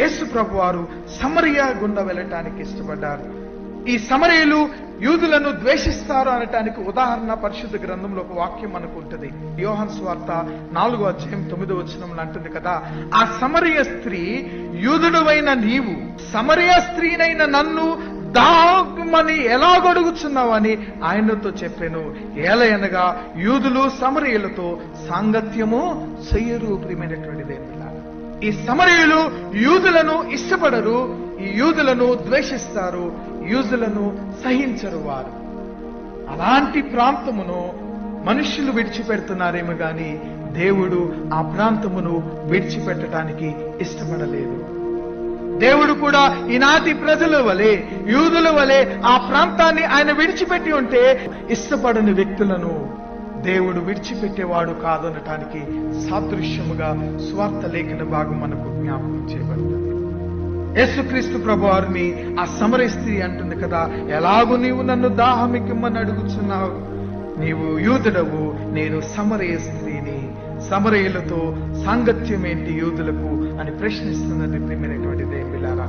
యేసు ప్రభు వారు సమరియా గుండా వెళ్ళటానికి ఇష్టపడ్డారు. ఈ సమరయులు యూదులను ద్వేషిస్తారు అనటానికి ఉదాహరణ పరిశుద్ధ గ్రంథంలో ఒక వాక్యం మనకు ఉంటుంది. యోహన్ స్వార్త నాలుగో అధ్యాయం తొమ్మిదో వచనంలో అంటుంది కదా ఆ సమరయ స్త్రీ యూదుడువైన నీవు సమరయ స్త్రీనైన నన్ను దాగ్మని ఎలా గొడుగుచున్నావని ఆయనతో చెప్పాను. ఏలయనగా యూదులు సమరయులతో సాంగత్యము చెయ్యరు ప్రియమైనటువంటి ఈ సమరయులు యూదులను ఇష్టపడరు ఈ యూదులను ద్వేషిస్తారు యూదులను సహించరు వారు. అలాంటి ప్రాంతమును మనుష్యులు విడిచిపెడుతున్నారేమో గాని దేవుడు ఆ ప్రాంతమును విడిచిపెట్టడానికి ఇష్టపడలేదు. దేవుడు కూడా ఈనాటి ప్రజల వలె యూదుల వలె ఆ ప్రాంతాన్ని ఆయన విడిచిపెట్టి ఉంటే ఇష్టపడని వ్యక్తులను దేవుడు విడిచిపెట్టేవాడు కాదనటానికి సాదృశ్యముగా స్వార్థ లేఖన భాగం మనకు జ్ఞాపకం చేయబడుతుంది. యేసుక్రీస్తు ప్రభు వారిని ఆ సమర స్త్రీ అంటుంది కదా ఎలాగూ నీవు నన్ను దాహమికిమ్మని అడుగుచున్నావు? నీవు యూదుడవు నేను సమరయ స్త్రీని. సమరయులతో సాంగత్యం ఏంటి యూదులకు? అని ప్రశ్నిస్తున్నది ప్రియమైనటువంటి దేవులారా